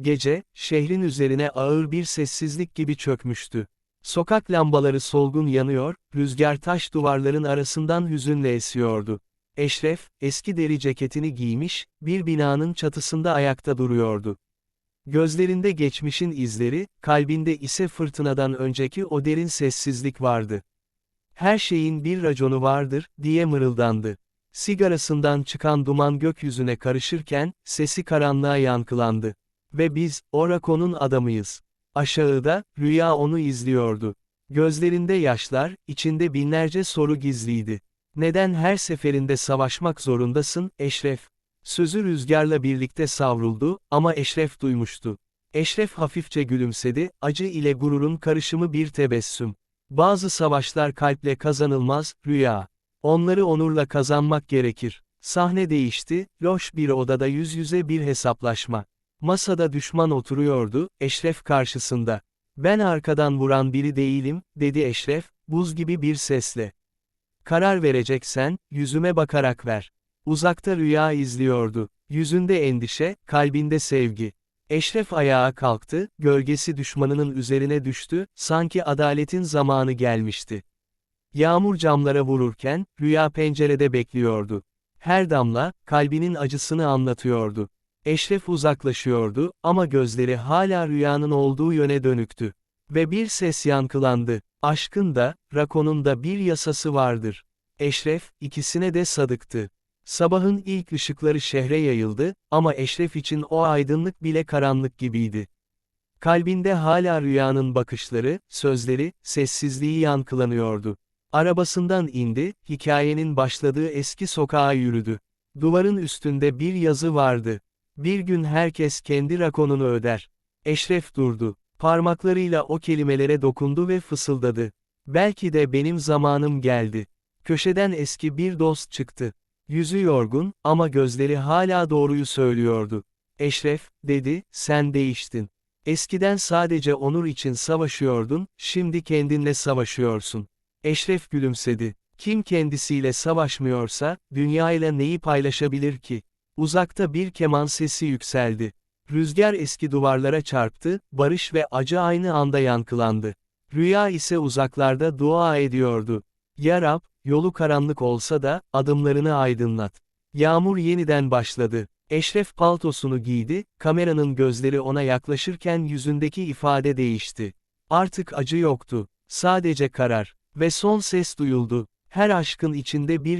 Gece, şehrin üzerine ağır bir sessizlik gibi çökmüştü. Sokak lambaları solgun yanıyor, rüzgar taş duvarların arasından hüzünle esiyordu. Eşref, eski deri ceketini giymiş, bir binanın çatısında ayakta duruyordu. Gözlerinde geçmişin izleri, kalbinde ise fırtınadan önceki o derin sessizlik vardı. Her şeyin bir raconu vardır, diye mırıldandı. Sigarasından çıkan duman gökyüzüne karışırken, sesi karanlığa yankılandı. Ve biz, o rakonun adamıyız. Aşağıda, rüya onu izliyordu. Gözlerinde yaşlar, içinde binlerce soru gizliydi. Neden her seferinde savaşmak zorundasın, Eşref? Sözü rüzgarla birlikte savruldu, ama Eşref duymuştu. Eşref hafifçe gülümsedi, acı ile gururun karışımı bir tebessüm. Bazı savaşlar kalple kazanılmaz, rüya. Onları onurla kazanmak gerekir. Sahne değişti, loş bir odada yüz yüze bir hesaplaşma. Masada düşman oturuyordu, Eşref karşısında. Ben arkadan vuran biri değilim, dedi Eşref, buz gibi bir sesle. Karar vereceksen, yüzüme bakarak ver. Uzakta rüya izliyordu. Yüzünde endişe, kalbinde sevgi. Eşref ayağa kalktı, gölgesi düşmanının üzerine düştü, sanki adaletin zamanı gelmişti. Yağmur camlara vururken, rüya pencerede bekliyordu. Her damla, kalbinin acısını anlatıyordu. Eşref uzaklaşıyordu, ama gözleri hala rüyanın olduğu yöne dönüktü. Ve bir ses yankılandı. Aşkın da, rakonun da bir yasası vardır. Eşref, ikisine de sadıktı. Sabahın ilk ışıkları şehre yayıldı, ama Eşref için o aydınlık bile karanlık gibiydi. Kalbinde hala rüyanın bakışları, sözleri, sessizliği yankılanıyordu. Arabasından indi, hikayenin başladığı eski sokağa yürüdü. Duvarın üstünde bir yazı vardı. Bir gün herkes kendi rakonunu öder. Eşref durdu. Parmaklarıyla o kelimelere dokundu ve fısıldadı. Belki de benim zamanım geldi. Köşeden eski bir dost çıktı. Yüzü yorgun, ama gözleri hala doğruyu söylüyordu. Eşref, dedi, sen değiştin. Eskiden sadece onur için savaşıyordun, şimdi kendinle savaşıyorsun. Eşref gülümsedi. Kim kendisiyle savaşmıyorsa, dünyayla neyi paylaşabilir ki? Uzakta bir keman sesi yükseldi. Rüzgar eski duvarlara çarptı, barış ve acı aynı anda yankılandı. Rüya ise uzaklarda dua ediyordu. Ya Rab, yolu karanlık olsa da, adımlarını aydınlat. Yağmur yeniden başladı. Eşref paltosunu giydi, kameranın gözleri ona yaklaşırken yüzündeki ifade değişti. Artık acı yoktu. Sadece karar. Ve son ses duyuldu. Her aşkın içinde bir